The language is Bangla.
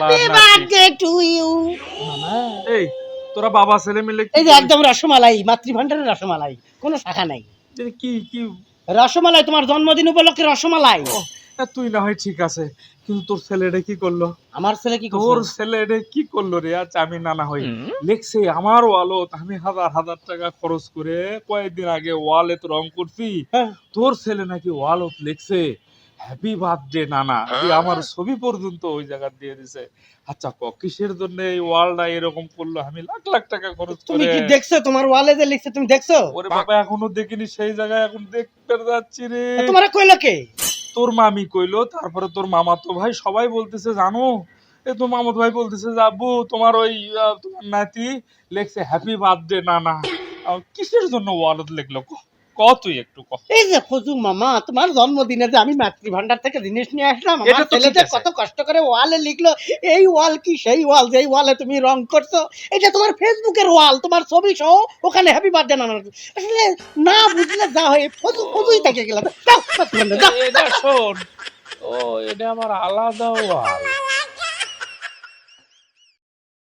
হ্যাপি বার্থডে টু ইউ এই তোরা বাবা ছেলে মিলে এই যে একদম রসমালাই মাতৃভান্ডারের রসমালাই কোনো শাখা নাই। কি কি? রসমালাই তোমার জন্মদিন উপলক্ষে রসমালাই। তুই না হয় ঠিক আছে কিন্তু তোর ছেলেটা কি করল? আমার ছেলে কি তোর ছেলেটা কি করল রে? আচ্ছা আমি নানা হই। লেখছে আমার ওয়ালত আমি হাজার হাজার টাকা খরচ করে কয়েকদিন আগে ওয়ালে তো রং করছি। হ্যাঁ। তোর ছেলে নাকি ওয়ালত লিখছে? হ্যাপি বার্থডে নানা দিয়ে আমার ছবি পর্যন্ত ওই জায়গা দিয়ে দিছে। আচ্ছা ক কিসের জন্য এই ওয়ালটা এরকম করল? আমি লাখ লাখ টাকা খরচ তুমি কি দেখছ? তোমার ওয়ালে যে লিখছে তুমি দেখছ? ওরে বাবা এখনও দেখিনি সেই জায়গায় এখন দেখতে যাচ্ছি রে। তোমার কইলো কে? তোর মামি কইলো তারপরে তোর মামা তো ভাই সবাই বলতেছে জানো এ তো মামাতো ভাই বলতেছে যে আব্বু তোমার ওই তোমার নাতি লেখছে হ্যাপি বার্থডে নানা কিসের জন্য ওয়ালত লিখলো? ক? ক তুই একটু ক এই যে ফজু মামা তোমার জন্মদিনে যে আমি মাতৃভান্ডার থেকে জিনিস নিয়ে আসলাম আমার তো ছেলে ঠিক যে আছে। কত কষ্ট করে ওয়ালে লিখলো এই ওয়াল কি সেই ওয়াল যেই ওয়ালে তুমি রং করছ এটা তোমার ফেসবুকের ওয়াল তোমার ছবি সহ ওখানে হ্যাপি বার্থডে নানার আসলে না বুঝলে যা হয় ফজু ফজুই থেকে গেলাম। শোন ও এটা আমার আলাদা ওয়াল।